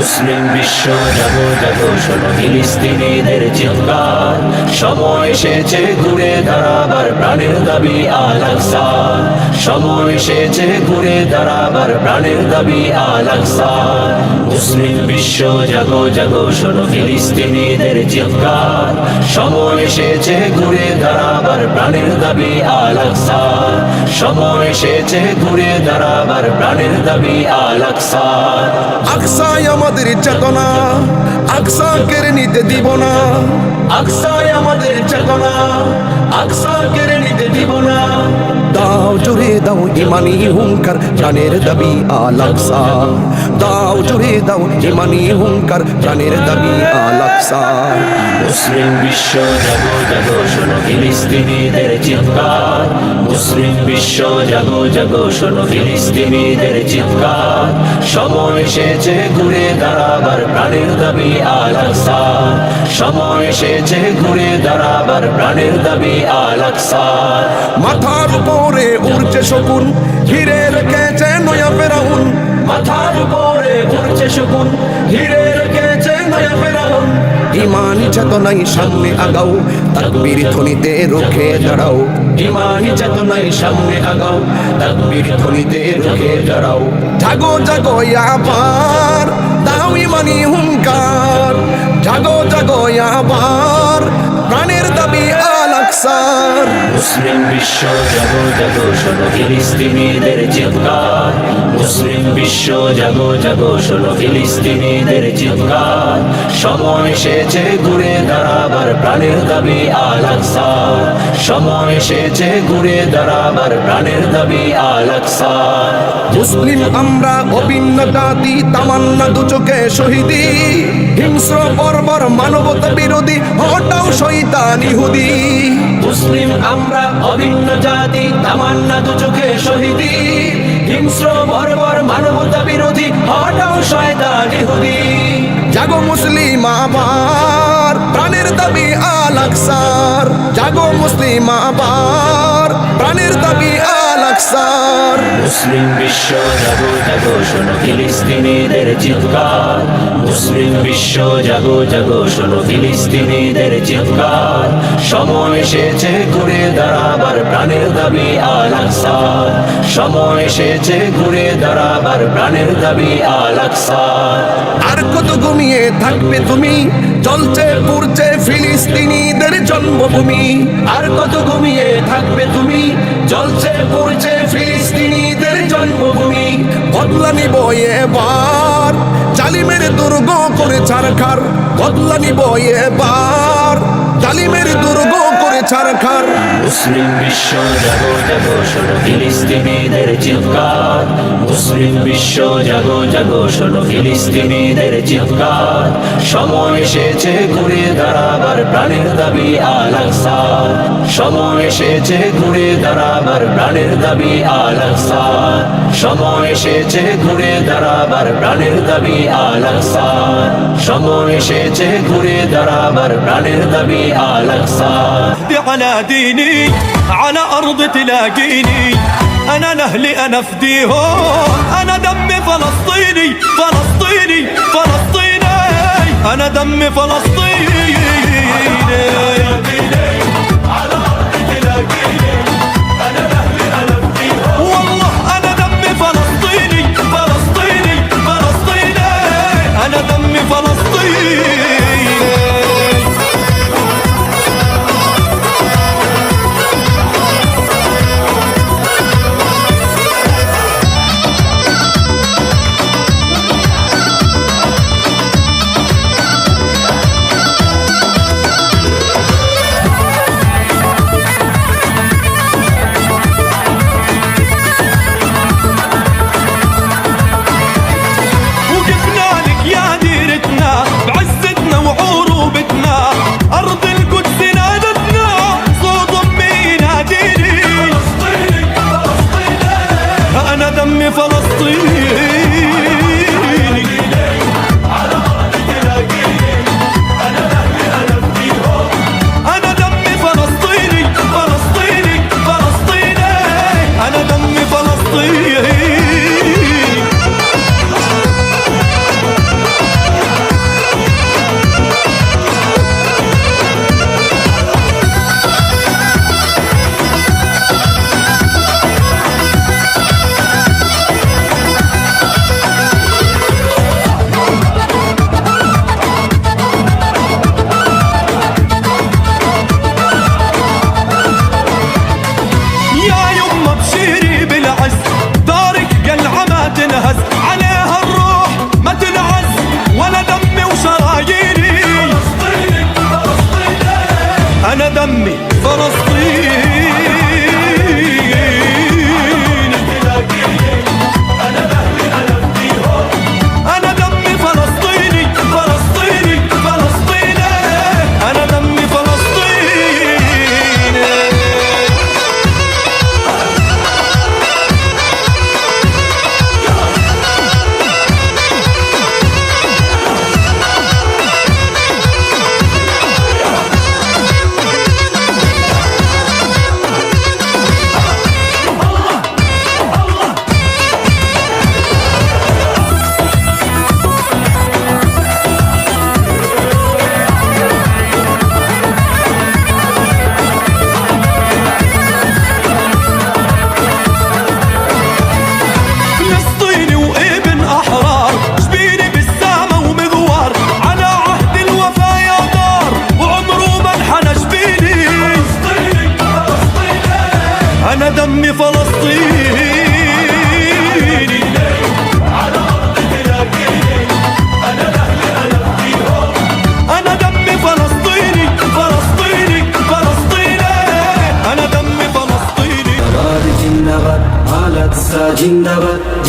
মুসলিম বিশ্ব জাগো জাগো, শোনো ফিলিস্তিনিদের চিৎকার। সময় এসেছে ঘুরে দাঁড়াবার, প্রাণের দাবি আল সময় এসেছে ঘুরে দাঁড়াবার, প্রাণের দাবি আল মুসলিম বিশ্ব জাগো জাগো, শোনো ফিলিস্তিনিদের চিৎকার। সময় এসেছে ঘুরে দাঁড়াবার, প্রাণের দাবি আল সময় এসেছে ঘুরে দাঁড়াবার, প্রাণের দাবি আল আকসা। আমাদের চেতনা আকসা কেড়ে নিতে দিব না। আকসায় আমাদের চেতনা আকসা কেড়ে নিতে দিব না। দাও জুড়ে দাও ইমানি হুঙ্কার জানের দাবি আলাপসা দাও জুড়ে দাও ইমানি হুঙ্কার জানের দাবি আল আকসা। মুসলিম বিশ্ব জাগো জাগো শোনো ফিলিস্তিনিদের চিৎকার। মুসলিম বিশ্ব জাগো জাগো শোনো ফিলিস্তিনিদের চিৎকার। সময় এসেছে ঘুরে দাঁড়াবার প্রাণের দাবি আল আকসা। সময় এসেছে ঘুরে দাঁড়াবার প্রাণের দাবি আল আকসা। মাথার উপরে উড়ছে শকুন ঘিরে রেখেছে নয়া ফেরাউন। মাথার উপরে ঘুরছে শকুন ঘিরে রেখেছে নয়া ফেরাউন। ইমানি চেতনাই সামনে আগাও তাকবীর ধ্বনিতে রুখে দাঁড়াও। ইমানি চেতনাই সামনে আগাও তাকবীর ধ্বনিতে রুখে দাঁড়াও। জাগো জাগো আবার দাও ইমানি হুঙ্কার। জাগো জাগো আবার প্রাণের দাবি আকসার মুসলিম বিশ্ব জাগো জাগো শোনো ফিলিস্তিনিদের চিৎকার। মুসলিম বিশ্ব জাগো জাগো শোনো ফিলিস্তিনিদের চিৎকার। সময় এসেছে ঘুরে দাঁড়াবার প্রাণের দাবি আল আকসা। সময় এসেছে ঘুরে দাঁড়াবার প্রাণের দাবি আল আকসা। মুসলিম আমরা অভিন্ন জাতি তামান্না দু চোখে শহীদি। হিংস্র বর্বর মানবতা বিরোধী হটাও শৈতান ইহুদি। মুসলিম আমরা অভিন্ন জাতি তামান্না দু চোখে শহীদি। হিংস্র বর্বর মানবতা বিরোধী হটাও শয়তান ইহুদি। জাগো মুসলিম আবার প্রাণের দাবি আল আকসার। জাগো মুসলিম আবার প্রাণের দাবি আল আকসার মুসলিম বিশ্ব জাগো জাগো শোনো ফিলিস্তিনিদের চিৎকার। মুসলিম বিশ্ব জাগো জাগো শোনো ফিলিস্তিনিদের চিৎকার। সময় এসেছে ঘুরে দাঁড়াবার প্রাণের দাবি আল আকসা সময় এসেছে ঘুরে দাঁড়াবার প্রাণের দাবি আল আকসা আর কত ঘুমিয়ে থাকবে তুমি? চলছে পুরছে ফিলিস্তিনিদের জন্মভূমি। আর কত ঘুমিয়ে থাকবে তুমি? জ্বলছে পড়ছে ফিলিস্তিনিদের জন্মভূমি। বদলা নিব এবার। জালিমের দুর্গ করে ছারখার বদলা নিব এবার। জালিমের দুর্গ করে ছারখার মুসলিম বিশ্ব জাগো জাগো, শোনো ফিলিস্তিনিদের চিৎকার। মুসলিম বিশ্ব জাগো জাগো, শোনো ফিলিস্তিনিদের চিৎকার। সময় এসেছে ঘুরে দাঁড়াবার প্রাণের দাবি আল আকসা সময় এসেছে ঘুরে দাঁড়াবার প্রাণের দাবি আল আকসা সময় এসেছে ঘুরে দাঁড়াবার প্রাণের দাবি আল আকসা সময় এসেছে ঘুরে দাঁড়াবার প্রাণের দাবি আল আকসা على ديني على أرض تلاقيني أنا لأهلي أنا فديهم أنا دمي فلسطيني فلسطيني فلسطيني أنا دمي فلسطيني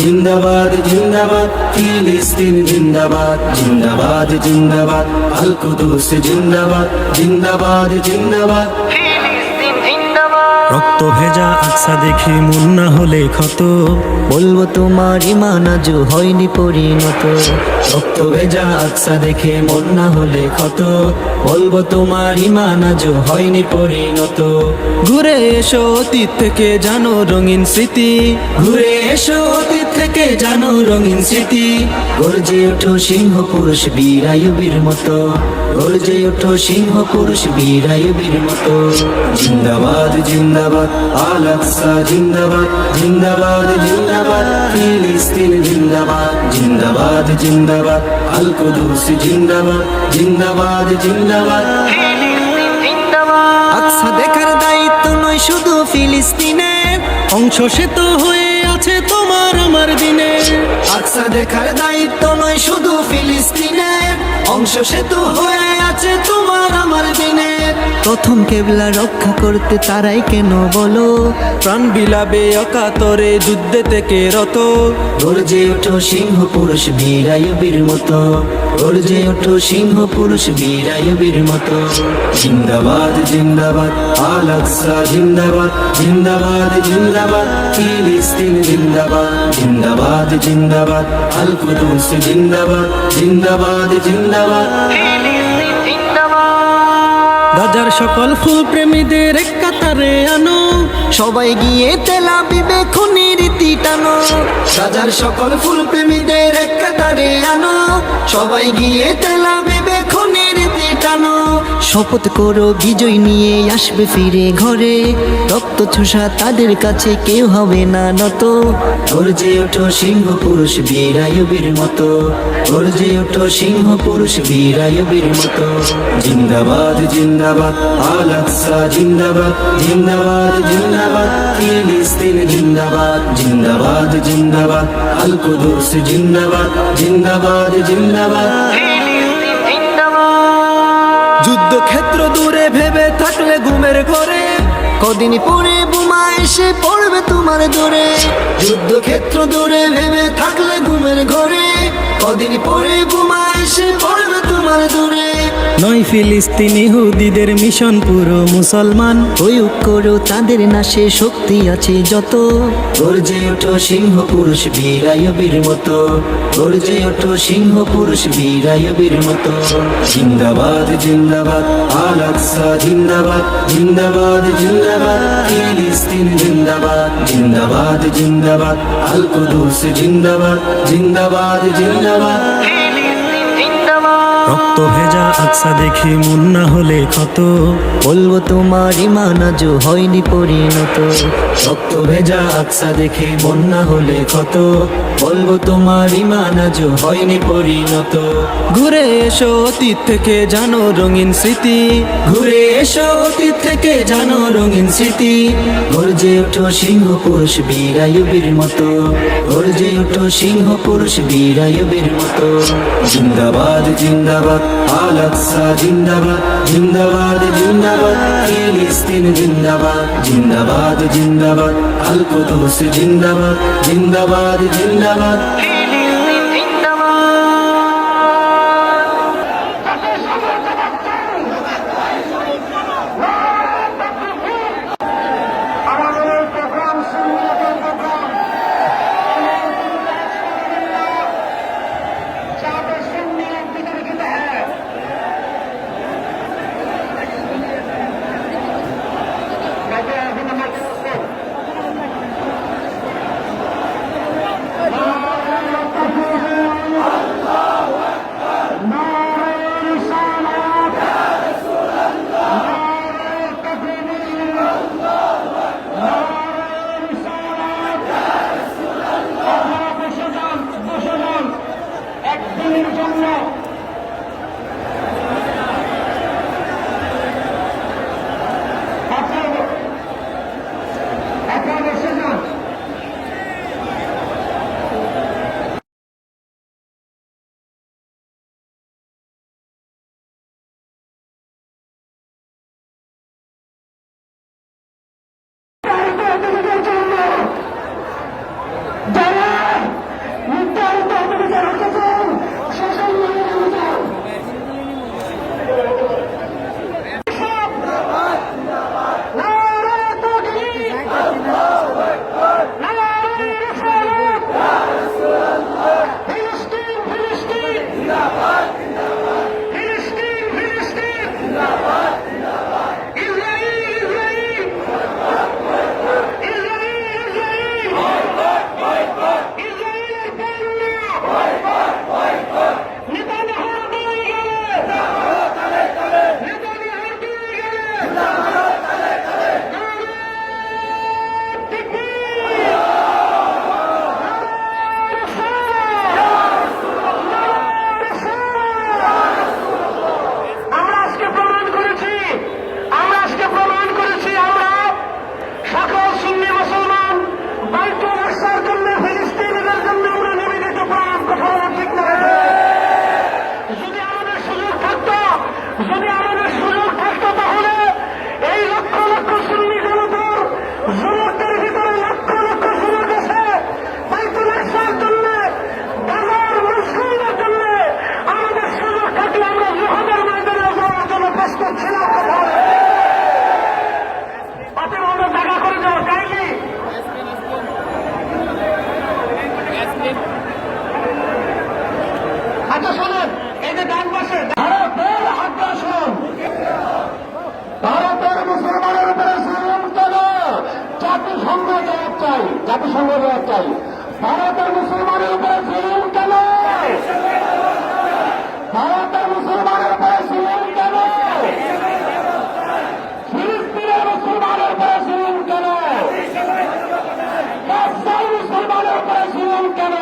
জিন্দাবাদ জিন্দাবাদ জিন্দাবাদ ফিলিস্তিন জিন্দাবাদ জিন্দাবাদ জিন্দাবাদ আল কুদুস জিন্দাবাদ জিন্দাবাদ জিন্দাবাদ। রক্ত ভেজা আকসা দেখে মন না হলে ক্ষত। বলব তোমার ইমান আজ হয়নি পরিণত। রক্ত ভেজা আকসা দেখে মুন্না হলে ক্ষত। বলব তোমার ইমান আজ হয়নি পরিণত। ঘুরে এসো অতীত থেকে জানো রঙিন স্মৃতি। ঘুরে এসো অতীত থেকে জানো রঙিন স্মৃতি। গর্জে ওঠো সিংহ পুরুষ বীরায়ুবীর মতো। গর্জে ওঠো সিংহ পুরুষ বীরায়ুবীর মতো। জিন্দাবাদ জিন্দাবাদ আল জিন্দাবাদ জিন্দাবাদ জিন্দাবাদ, ফিলিস্তিন, জিন্দাবাদ জিন্দাবাদ জিন্দাবাদ আল কুদুস জিন্দাবাদ জিন্দাবাদ জিন্দাবাদ। আকসা দেখার দায়িত্ব নয় শুধু ফিলিস্তিনের। অংশ সে তো হয়ে আকসা দেখার দায়িত্ব নয় শুধু ফিলিস্তিনের অংশ সেতু হয়ে আছে তোমার আমার দিনের প্রথম কেবলা রক্ষা করতে তারাই কেন বলো? প্রাণ বিলাবে অকাতরে যুদ্ধে থেকে রত। গর্জে ওঠো সিংহ পুরুষ বীরায়ুবীর মতো। গর্জে ওঠো সিংহ পুরুষ বীরায়ুবীর মতো। জিন্দাবাদ জিন্দাবাদ, আল আকসা, জিন্দাবাদ জিন্দাবাদ জিন্দাবাদ, ফিলিস্তিন, জিন্দাবাদ জিন্দাবাদ জিন্দাবাদ। আল গাজার সকল ফুল প্রেমীদের কাতারে আনো। সবাই গিয়ে তেলা বিবে খুনি রীতি টানো। রাজার সকল ফুল প্রেমীদের কাতারে আনো। সবাই গিয়ে তেলা বিবে শপথ করো, বিজয় নিয়ে আসবে ফিরে ঘরে। রক্ত চোষা তাদের কাছে কেউ হবে না নত। গর্জে ওঠো সিংহ পুরুষ বীরায়ুবীর মতো। গর্জে ওঠো সিংহ পুরুষ বীরায়ুবীর মতো। জিন্দাবাদ জিন্দাবাদ, আল আকসা, জিন্দাবাদ জিন্দাবাদ জিন্দাবাদ জিন্দাবাদ জিন্দাবাদ জিন্দাবাদ, আল কুদুস, জিন্দাবাদ জিন্দাবাদ জিন্দাবাদ। যুদ্ধক্ষেত্র দূরে ভেবে থাকলে ঘুমের ঘরে। কদিন পরে বোমা এসে পড়বে তোমার দূরে। যুদ্ধক্ষেত্র দূরে ভেবে থাকলে ঘুমের ঘরে। কদিন পরে বোমা এসে পড়বে তোমার দূরে। নয় ফিলিস্তিন ইহুদিদের মিশন পুরো মুসলমান। প্রয়োগ করো তাদের নাশে শক্তি আছে যত। গর্জে ওঠো সিংহ পুরুষ বীরায়ুবীর মতো। গর্জে ওঠো সিংহ পুরুষ বীরায়ুবীর মতো। জিন্দাবাদ জিন্দাবাদ আল জিন্দাবাদ জিন্দাবাদ জিন্দাবাদ। ফিলিস্তিন জিন্দাবাদ জিন্দাবাদ জিন্দাবাদ। আল কুদুস জিন্দাবাদ জিন্দাবাদ জিন্দাবাদ। Merhaba. রক্ত ভেজা আকসা দেখে মন না হলে ক্ষত। বলব তোমার ইমান আজ হয়নি পরিণত। রক্ত ভেজা আকসা দেখে বন্যা হলে ক্ষত। বলব তোমার ইমান আজ হয়নি পরিণত। ঘুরে এসো অতীত থেকে জানো রঙিন স্মৃতি। ঘুরে এসো অতীত থেকে জানো রঙিন স্মৃতি। গর্জে ওঠো সিংহ পুরুষ বীরায়ুবীর মতো। গর্জে ওঠো সিংহ পুরুষ বীরায়ুবীর মতো। জিন্দাবাদ জিন্দাবাদ আল আকসা জিন্দাবাদ জিন্দাবাদ জিন্দাবাদ, ফিলিস্তিন জিন্দাবাদ জিন্দাবাদ জিন্দাবাদ আল কুদুস জিন্দাবাদ জিন্দাবাদ জিন্দাবাদ।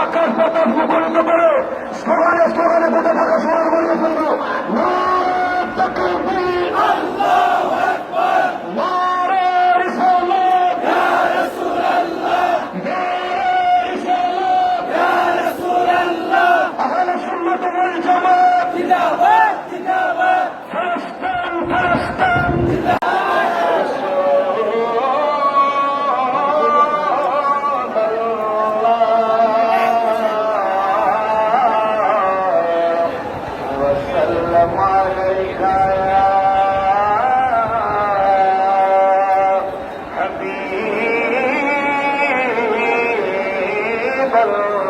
আকাশ বাতাস মুখরিত করে স্লোগানে স্লোগানে বেঁচে থাকা সোনার বলে ফেলল كذبا